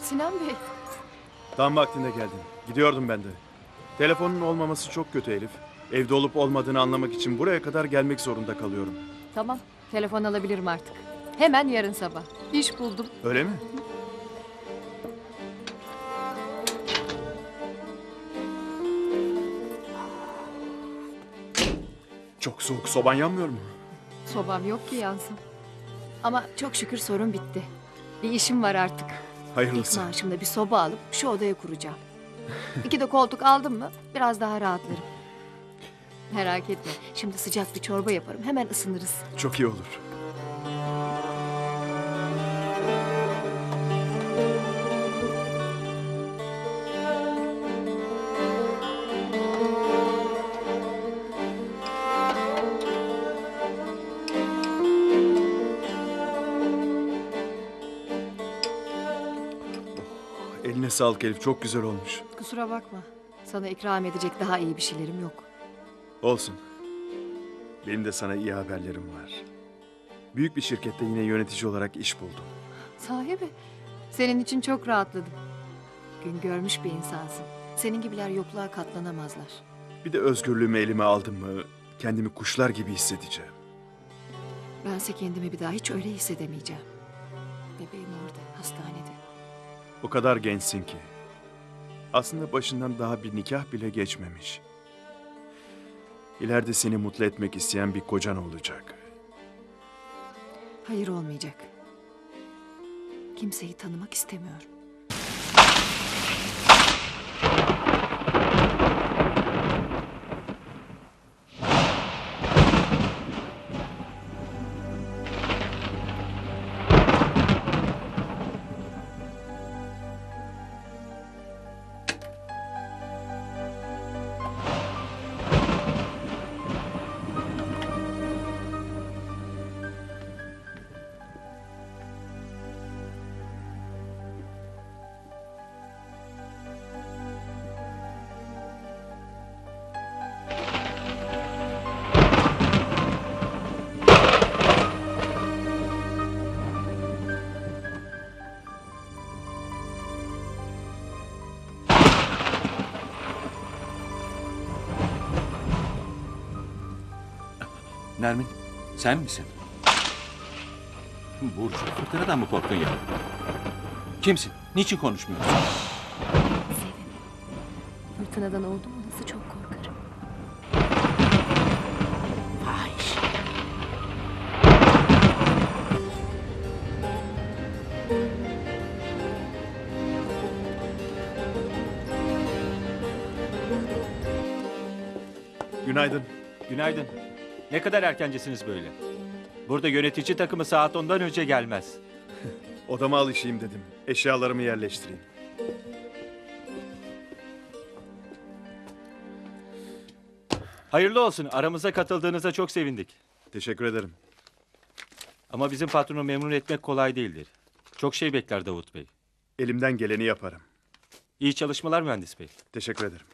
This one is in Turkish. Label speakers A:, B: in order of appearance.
A: Sinan Bey.
B: Tam vaktinde geldin. Gidiyordum ben de. Telefonun olmaması çok kötü Elif. Evde olup olmadığını anlamak için buraya kadar gelmek zorunda kalıyorum.
A: Tamam. Telefon alabilirim artık. Hemen yarın sabah. İş buldum.
B: Öyle mi? Çok soğuk soban yanmıyor mu?
A: Sobam yok ki yansın. Ama çok şükür sorun bitti. Bir işim var artık. İlk
B: Hayırlısı.
A: maaşımda bir soba alıp şu odaya kuracağım. İki de koltuk aldım mı biraz daha rahatlarım. Merak etme. Şimdi sıcak bir çorba yaparım. Hemen ısınırız.
B: Çok iyi olur. Eline sağlık Elif. Çok güzel olmuş.
A: Kusura bakma. Sana ikram edecek daha iyi bir şeylerim yok.
B: Olsun. Benim de sana iyi haberlerim var. Büyük bir şirkette yine yönetici olarak iş buldum.
A: Sahibi. Senin için çok rahatladım. Gün görmüş bir insansın. Senin gibiler yokluğa katlanamazlar.
B: Bir de özgürlüğümü elime aldım mı kendimi kuşlar gibi hissedeceğim.
A: Bense kendimi bir daha hiç öyle hissedemeyeceğim. Bebeğim orada, hastanede.
B: O kadar gençsin ki. Aslında başından daha bir nikah bile geçmemiş. İleride seni mutlu etmek isteyen bir kocan olacak.
A: Hayır olmayacak. Kimseyi tanımak istemiyorum.
C: Nermin, sen misin? Burcu, fırtınadan mı korktun ya? Kimsin? Niçin konuşmuyorsun?
A: Sevin. Fırtınadan oldu mu nasıl çok korkarım.
C: Fahiş.
B: Günaydın.
D: Günaydın. Ne kadar erkencisiniz böyle? Burada yönetici takımı saat 10'dan önce gelmez.
B: Odama alışayım dedim. Eşyalarımı yerleştireyim.
D: Hayırlı olsun. Aramıza katıldığınıza çok sevindik.
B: Teşekkür ederim.
D: Ama bizim patronu memnun etmek kolay değildir. Çok şey bekler Davut Bey.
B: Elimden geleni yaparım.
D: İyi çalışmalar mühendis bey.
B: Teşekkür ederim.